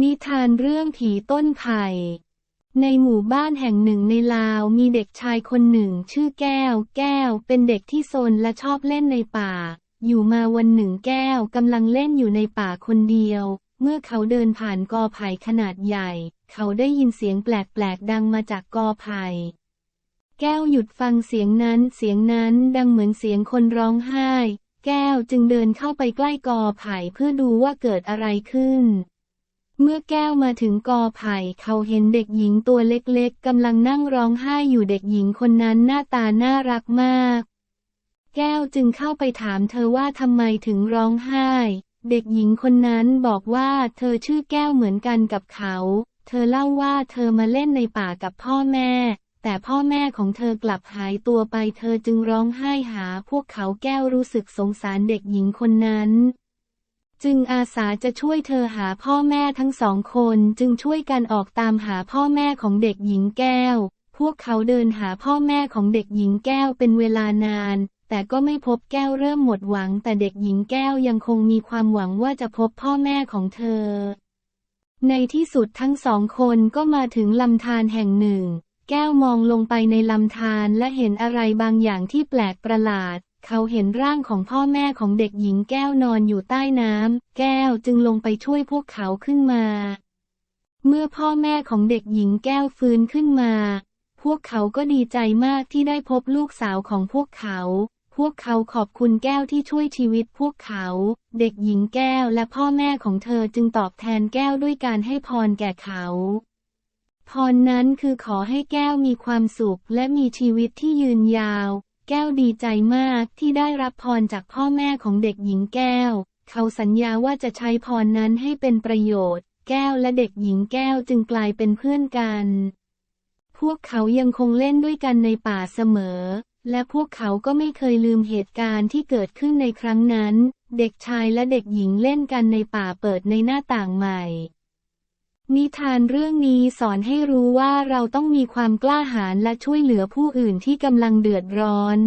นิทานเรื่องผีต้นไผ่ในหมู่บ้านแห่งหนึ่งในลาวมีเด็กชายคนหนึ่งชื่อแก้ว แก้วเป็นเด็กที่ซนและชอบเล่นในป่า อยู่มาวันหนึ่งแก้วกำลังเล่นอยู่ในป่าคนเดียว เมื่อเขาเดินผ่านกอไผ่ขนาดใหญ่ เขาได้ยินเสียงแปลกๆดังมาจากกอไผ่แก้วหยุดฟังเสียงนั้นเสียงนั้นดังเหมือนเสียงคนร้องไห้ แก้วจึงเดินเข้าไปใกล้กอไผ่เพื่อดูว่าเกิดอะไรขึ้น เมื่อแก้วมาถึงกอไผ่เขาเห็นเด็กหญิงตัวเล็กๆกำลังนั่งร้องไห้อยู่เด็กหญิงคนนั้นหน้าตาน่ารักมาก แก้วจึงเข้าไปถามเธอว่าทำไมถึงร้องไห้ เด็กหญิงคนนั้นบอกว่าเธอชื่อแก้วเหมือนกันกับเขา เธอเล่าว่าเธอมาเล่นในป่ากับพ่อแม่ แต่พ่อแม่ของเธอกลับหายตัวไปเธอจึงร้องไห้หาพวกเขาแก้วรู้สึกสงสารเด็กหญิงคนนั้น จึงอาสาจะช่วยเธอหาพ่อแม่ทั้งสองคนจึงช่วยกันออกตามหาพ่อแม่ของเด็กหญิงแก้ว พวกเขาเดินหาพ่อแม่ของเด็กหญิงแก้วเป็นเวลานาน แต่ก็ไม่พบแก้วเริ่มหมดหวัง แต่เด็กหญิงแก้วยังคงมีความหวังว่าจะพบพ่อแม่ของเธอ ในที่สุดทั้งสองคนก็มาถึงลำธารแห่งหนึ่ง แก้วมองลงไปในลำธารและเห็นอะไรบางอย่างที่แปลกประหลาด เขาเห็นร่างของพ่อแม่ของเด็กหญิงแก้วนอนอยู่ใต้น้ำ แก้วจึงลงไปช่วยพวกเขาขึ้นมา เมื่อพ่อแม่ของเด็กหญิงแก้วฟื้นขึ้นมา พวกเขาก็ดีใจมากที่ได้พบลูกสาวของพวกเขา พวกเขาขอบคุณแก้วที่ช่วยชีวิตพวกเขา เด็กหญิงแก้วและพ่อแม่ของเธอจึงตอบแทนแก้วด้วยการให้พรแก่เขาพรนั้นคือขอให้แก้วมีความสุขและมีชีวิตที่ยืนยาว แก้วดีใจมากที่ได้รับพรจากพ่อแม่ของเด็กหญิงแก้ว เขาสัญญาว่าจะใช้พรนั้นให้เป็นประโยชน์ แก้วและเด็กหญิงแก้วจึงกลายเป็นเพื่อนกัน พวกเขายังคงเล่นด้วยกันในป่าเสมอ และพวกเขาก็ไม่เคยลืมเหตุการณ์ที่เกิดขึ้นในครั้งนั้น เด็กชายและเด็กหญิงเล่นกันในป่าเปิดในหน้าต่างใหม่ นิทานเรื่องนี้สอนให้รู้ว่าเราต้องมีความกล้าหาญและช่วยเหลือผู้อื่นที่กำลังเดือดร้อน